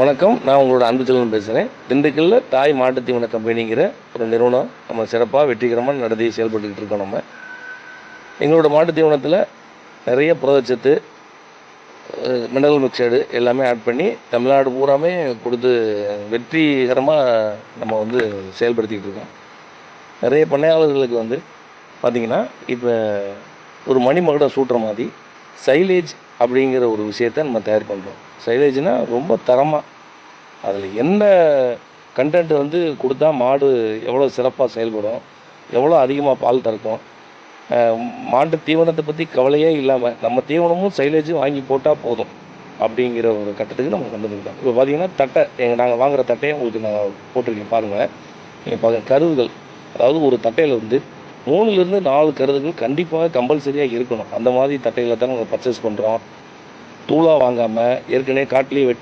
வணக்கம். நான் உங்களோட அன்பு செல்வன் பேசுகிறேன் திண்டுக்கல்லில் தாய் மாட்டுத்தீவன கம்பெனிங்கிற ஒரு நிறுவனம். நம்ம சிறப்பாக வெற்றிகரமாக நடத்தி செயல்பட்டுக்கிட்டு இருக்கோம் நம்ம. எங்களோட மாட்டுத்தீவனத்தில் நிறைய புரதச்சத்து மினரல் மிக்சடு எல்லாமே ஆட் பண்ணி தமிழ்நாடு பூராமே கொடுத்து வெற்றிகரமாக நம்ம வந்து செயல்படுத்திக்கிட்டு இருக்கோம். நிறைய பண்ணையாளர்களுக்கு வந்து பார்த்திங்கன்னா இப்போ ஒரு மணிமகுடம் சூட்டுற மாதிரி சைலேஜ் அப்படிங்கிற ஒரு விஷயத்தை நம்ம தயார் பண்ணுறோம் சைலேஜ்னால் ரொம்ப தரமாக அதில் என்ன கண்டென்ட் வந்து கொடுத்தா மாடு எவ்வளோ சிறப்பாக செயல்படும் எவ்வளோ அதிகமாக பால் திறக்கும் மாட்டு தீவனத்தை பற்றி கவலையே இல்லாமல் நம்ம தீவனமும் சைலேஜும் வாங்கி போட்டால் போதும் அப்படிங்கிற ஒரு கட்டத்துக்கு நம்ம வந்துருக்கோம் இப்போ பார்த்தீங்கன்னா தட்டை எங்கள் நாங்கள் வாங்குகிற தட்டையை உங்களுக்கு நான் போட்டிருக்கேன் பாருங்கள் நீங்கள் பாருங்க கருதுகள் அதாவது ஒரு தட்டையில் வந்து மூணுலேருந்து நாலு கருதுகள் கண்டிப்பாக கம்பல்சரியாக இருக்கணும். அந்த மாதிரி தட்டையில் தான் நாங்கள் பர்ச்சேஸ் பண்ணுறோம் தூளாக வாங்காமல் ஏற்கனவே காட்டிலேயே வெட்டி